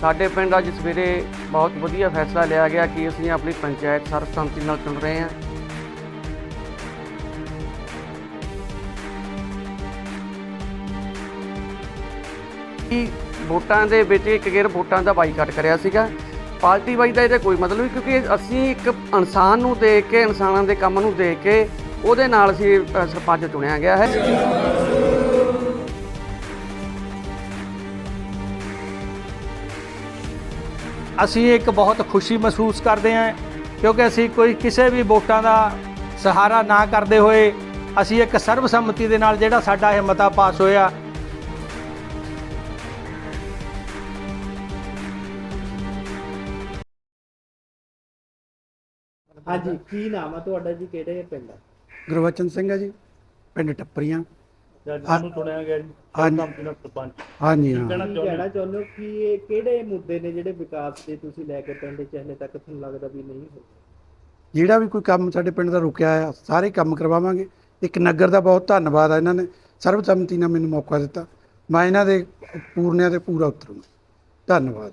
ਸਾਡੇ ਪਿੰਡ ਅੱਜ ਸਵੇਰੇ ਬਹੁਤ ਵਧੀਆ ਫੈਸਲਾ ਲਿਆ ਗਿਆ ਕਿ ਅਸੀਂ ਆਪਣੀ ਪੰਚਾਇਤ ਸਰਬਸੰਮਤੀ ਨਾਲ ਚੁਣ ਰਹੇ ਹਾਂ। ਕਿ ਵੋਟਾਂ ਦੇ ਵਿੱਚ ਇੱਕ ਗੇਰ ਵੋਟਾਂ ਦਾ ਬਾਈਕਾਟ ਕਰਿਆ ਸੀਗਾ। ਪਾਰਟੀ ਵਾਈ ਦਾ ਇਹਦਾ ਕੋਈ ਮਤਲਬ ਨਹੀਂ, ਕਿਉਂਕਿ ਅਸੀਂ ਇੱਕ ਇਨਸਾਨ ਨੂੰ ਦੇਖ ਕੇ, ਇਨਸਾਨਾਂ ਦੇ ਕੰਮ ਨੂੰ ਦੇਖ ਕੇ ਉਹਦੇ ਨਾਲ ਅਸੀਂ ਸਰਪੰਚ ਚੁਣਿਆ ਗਿਆ ਹੈ। ਅਸੀਂ ਇੱਕ ਬਹੁਤ ਖੁਸ਼ੀ ਮਹਿਸੂਸ ਕਰਦੇ ਹਾਂ ਕਿਉਂਕਿ ਅਸੀਂ ਕੋਈ ਕਿਸੇ ਵੀ ਵੋਟਾਂ ਦਾ ਸਹਾਰਾ ਨਾ ਕਰਦੇ ਹੋਏ ਅਸੀਂ ਇੱਕ ਸਰਬਸੰਮਤੀ ਦੇ ਨਾਲ ਜਿਹੜਾ ਸਾਡਾ ਇਹ ਮਤਾ ਪਾਸ ਹੋਇਆ। ਹਾਂਜੀ ਕੀ ਨਾਮ ਆ ਤੁਹਾਡਾ ਜੀ? ਕਿਹੜੇ ਪਿੰਡ ਆ? ਗੁਰਵਚਨ ਸਿੰਘ ਹੈ ਜੀ ਪਿੰਡ ਟੱਪਰੀਆਂ। ਜੱਜ ਨੂੰ ਚੁਣਿਆ ਗਿਆ ਜੀ ਹਾਂਜੀ। ਸਰਬਸੰਮਤੀ ਨਾਲ ਸਰਪੰਚ। ਹਾਂਜੀ ਹਾਂ। ਕਹਿਣਾ ਕੀ ਚਾਹੁੰਦੇ ਕਹਿਣਾ ਚਾਹੁੰਦੇ ਹੋ ਕਿ ਇਹ ਕਿਹੜੇ ਮੁੱਦੇ ਨੇ ਜਿਹੜੇ ਵਿਕਾਸ ਦੇ ਤੁਸੀਂ ਲੈ ਕੇ ਪਿੰਡ 'ਚ ਹਲੇ ਤੱਕ ਤੁਹਾਨੂੰ ਲੱਗਦਾ ਵੀ ਨਹੀਂ ਹੋਏ? ਜਿਹੜਾ ਵੀ ਕੋਈ ਕੰਮ ਸਾਡੇ ਪਿੰਡ ਦਾ ਰੁਕਿਆ ਆ ਸਾਰੇ ਕੰਮ ਕਰਵਾਵਾਂਗੇ। ਇੱਕ ਨਗਰ ਦਾ ਬਹੁਤ ਧੰਨਵਾਦ ਆ ਇਹਨਾਂ ਨੇ ਸਰਬਸੰਮਤੀ ਨਾਲ ਮੈਨੂੰ ਮੌਕਾ ਦਿੱਤਾ। ਮੈਂ ਇਹਨਾਂ ਦੇ ਪੂਰਨਿਆਂ ਤੇ ਪੂਰਾ ਉਤਰੂੰਗਾ। ਧੰਨਵਾਦ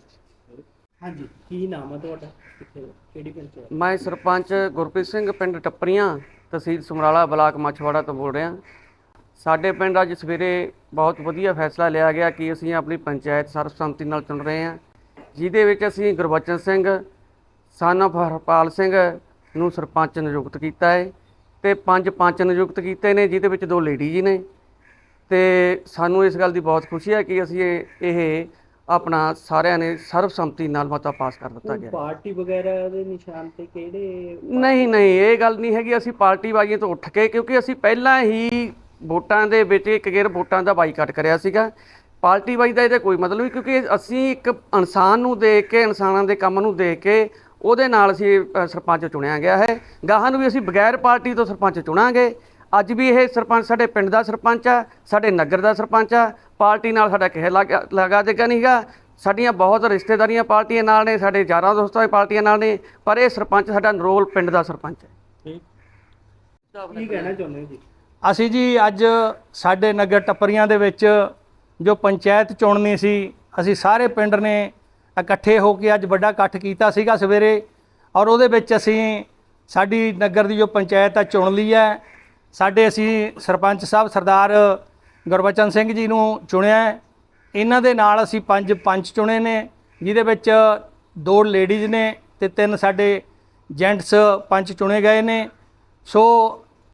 ਹਾਂਜੀ ਕੀ ਨਾਮ ਆ ਤੁਹਾਡਾ? ਕਿੱਥੇ ਕਿਹੜੀ ਪਿੰਡ 'ਚ ਆ? ਮੈਂ ਸਰਪੰਚ ਗੁਰਪ੍ਰੀਤ ਸਿੰਘ ਪਿੰਡ ਟੱਪਰੀਆਂ ਤਹਿਸੀਲ ਸਮਰਾਲਾ ਬਲਾਕ ਮਛਵਾੜਾ ਤੋਂ ਬੋਲ ਰਿਹਾ। ਸਾਡੇ ਪਿੰਡ ਅੱਜ ਸਵੇਰੇ ਬਹੁਤ ਵਧੀਆ ਫੈਸਲਾ ਲਿਆ ਗਿਆ ਕਿ ਅਸੀਂ ਆਪਣੀ ਪੰਚਾਇਤ ਸਰਬਸੰਮਤੀ ਨਾਲ ਚੁਣ ਰਹੇ ਹਾਂ ਜਿਹਦੇ ਵਿੱਚ ਅਸੀਂ ਗੁਰਬਚਨ ਸਿੰਘ son of ਹਰਪਾਲ ਸਿੰਘ ਨੂੰ ਸਰਪੰਚ ਨਿਯੁਕਤ ਕੀਤਾ ਹੈ ਤੇ ਪੰਜ ਪੰਚ ਨਿਯੁਕਤ ਕੀਤੇ ਨੇ ਜਿਹਦੇ ਵਿੱਚ ਦੋ ਲੇਡੀ ਜੀ ਨੇ। ਤੇ ਸਾਨੂੰ ਇਸ ਗੱਲ ਦੀ ਬਹੁਤ ਖੁਸ਼ੀ ਹੈ ਕਿ ਅਸੀਂ ਇਹ ਆਪਣਾ ਸਾਰਿਆਂ ਨੇ ਸਰਬਸੰਮਤੀ ਨਾਲ ਮਤਾ ਪਾਸ ਕਰ ਦਿੱਤਾ ਗਿਆ। ਪਾਰਟੀ ਵਗੈਰਾ ਦੇ ਨਿਸ਼ਾਨ ਤੇ ਕਿਹੜੇ ਨਹੀਂ ਨਹੀਂ ਇਹ ਗੱਲ ਨਹੀਂ ਹੈਗੀ ਅਸੀਂ ਪਾਰਟੀ ਵਾਈਏ ਤੋਂ ਉੱਠ ਕੇ ਕਿਉਂਕਿ ਅਸੀਂ ਪਹਿਲਾਂ ਹੀ ਵੋਟਾਂ ਦੇ ਵਿੱਚ ਇੱਕ ਗੇਰ ਵੋਟਾਂ ਦਾ ਬਾਈਕਾਟ ਕਰਿਆ ਸੀਗਾ। ਪਾਰਟੀ ਵਾਈ ਦਾ ਇਹਦਾ ਕੋਈ ਮਤਲਬ ਨਹੀਂ ਕਿਉਂਕਿ ਅਸੀਂ ਇੱਕ ਇਨਸਾਨ ਨੂੰ ਦੇਖ ਕੇ ਇਨਸਾਨਾਂ ਦੇ ਕੰਮ ਨੂੰ ਦੇਖ ਕੇ ਉਹਦੇ ਨਾਲ ਅਸੀਂ ਸਰਪੰਚ ਚੁਣਿਆ ਗਿਆ ਹੈ। ਗਾਹਾਂ ਨੂੰ ਵੀ ਅਸੀਂ ਬਗੈਰ ਪਾਰਟੀ ਤੋਂ ਸਰਪੰਚ ਚੁਣਾਂਗੇ। ਅੱਜ ਵੀ ਇਹ ਸਰਪੰਚ ਸਾਡੇ ਪਿੰਡ ਦਾ ਸਰਪੰਚ ਆ ਸਾਡੇ ਨਗਰ ਦਾ ਸਰਪੰਚ ਆ। ਪਾਰਟੀ ਨਾਲ ਸਾਡਾ ਕਿਸੇ ਲਗਾ ਲਗਾ ਦੇਗਾ ਨਹੀਂਗਾ ਸਾਡੀਆਂ ਬਹੁਤ ਰਿਸ਼ਤੇਦਾਰੀਆਂ ਪਾਰਟੀਆਂ ਨਾਲ ਨੇ ਸਾਡੇ ਯਾਰਾਂ ਦੋਸਤਾਂ ਦੀ ਪਾਰਟੀਆਂ ਨਾਲ ਨੇ ਪਰ ਇਹ ਸਰਪੰਚ ਸਾਡਾ ਨਰੋਲ ਪਿੰਡ ਦਾ ਸਰਪੰਚ ਹੈ। ਠੀਕ। ਕੀ ਕਹਿਣਾ ਚਾਹੁੰਦੇ ਹੋ ਜੀ? ਅਸੀਂ ਜੀ ਅੱਜ ਸਾਡੇ ਨਗਰ ਟੱਪਰੀਆਂ ਦੇ ਵਿੱਚ ਜੋ ਪੰਚਾਇਤ ਚੁਣਨੀ ਸੀ, ਅਸੀਂ ਸਾਰੇ ਪਿੰਡ ਨੇ ਇਕੱਠੇ ਹੋ ਕੇ ਅੱਜ ਵੱਡਾ ਇਕੱਠ ਕੀਤਾ ਸੀਗਾ ਸਵੇਰੇ ਔਰ ਉਹਦੇ ਵਿੱਚ ਅਸੀਂ ਸਾਡੀ ਨਗਰ ਦੀ ਜੋ ਪੰਚਾਇਤ ਆ ਚੁਣ ਲਈ ਹੈ। ਸਾਡੇ ਅਸੀਂ ਸਰਪੰਚ ਸਾਹਿਬ ਸਰਦਾਰ ਗੁਰਬਚਨ ਸਿੰਘ ਜੀ ਨੂੰ ਚੁਣਿਆ ਇਹਨਾਂ ਦੇ ਨਾਲ ਅਸੀਂ ਪੰਜ ਪੰਚ ਚੁਣੇ ਨੇ, ਜਿਹਦੇ ਵਿੱਚ ਦੋ ਲੇਡੀਜ਼ ਨੇ ਤੇ ਤਿੰਨ ਸਾਡੇ ਜੈਂਟਸ ਪੰਚ ਚੁਣੇ ਗਏ ਨੇ। ਸੋ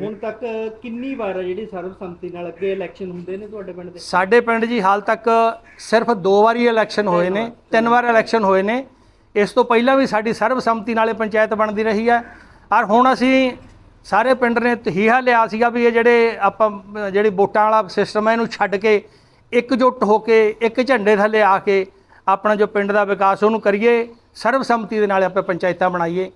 ਹੁਣ ਤੱਕ ਕਿੰਨੀ ਵਾਰ ਆ ਜਿਹੜੀ ਸਰਬਸੰਮਤੀ ਨਾਲ ਅੱਗੇ ਇਲੈਕਸ਼ਨ ਹੁੰਦੇ ਨੇ ਤੁਹਾਡੇ ਪਿੰਡ ਦੇ? ਸਾਡੇ ਪਿੰਡ ਜੀ ਹਾਲ ਤੱਕ ਸਿਰਫ ਦੋ ਵਾਰੀ ਇਲੈਕਸ਼ਨ ਹੋਏ ਨੇ, ਤਿੰਨ ਵਾਰ ਇਲੈਕਸ਼ਨ ਹੋਏ ਨੇ। ਇਸ ਤੋਂ ਪਹਿਲਾਂ ਵੀ ਸਾਡੀ ਸਰਬਸੰਮਤੀ ਨਾਲੇ ਪੰਚਾਇਤ ਬਣਦੀ ਰਹੀ ਹੈ। ਔਰ ਹੁਣ ਅਸੀਂ ਸਾਰੇ ਪਿੰਡ ਨੇ ਤਹੀਹਾ ਲਿਆ ਸੀਗਾ ਵੀ ਇਹ ਜਿਹੜੇ ਆਪਾਂ, ਜਿਹੜੀ ਵੋਟਾਂ ਵਾਲਾ ਸਿਸਟਮ ਹੈ, ਇਹਨੂੰ ਛੱਡ ਕੇ ਇਕਜੁੱਟ ਹੋ ਕੇ, ਇੱਕ ਝੰਡੇ ਥੱਲੇ ਆ ਕੇ ਆਪਣਾ ਜੋ ਪਿੰਡ ਦਾ ਵਿਕਾਸ ਉਹਨੂੰ ਕਰੀਏ। ਸਰਬਸੰਮਤੀ ਦੇ ਨਾਲ ਆਪਾਂ ਪੰਚਾਇਤਾਂ ਬਣਾਈਏ।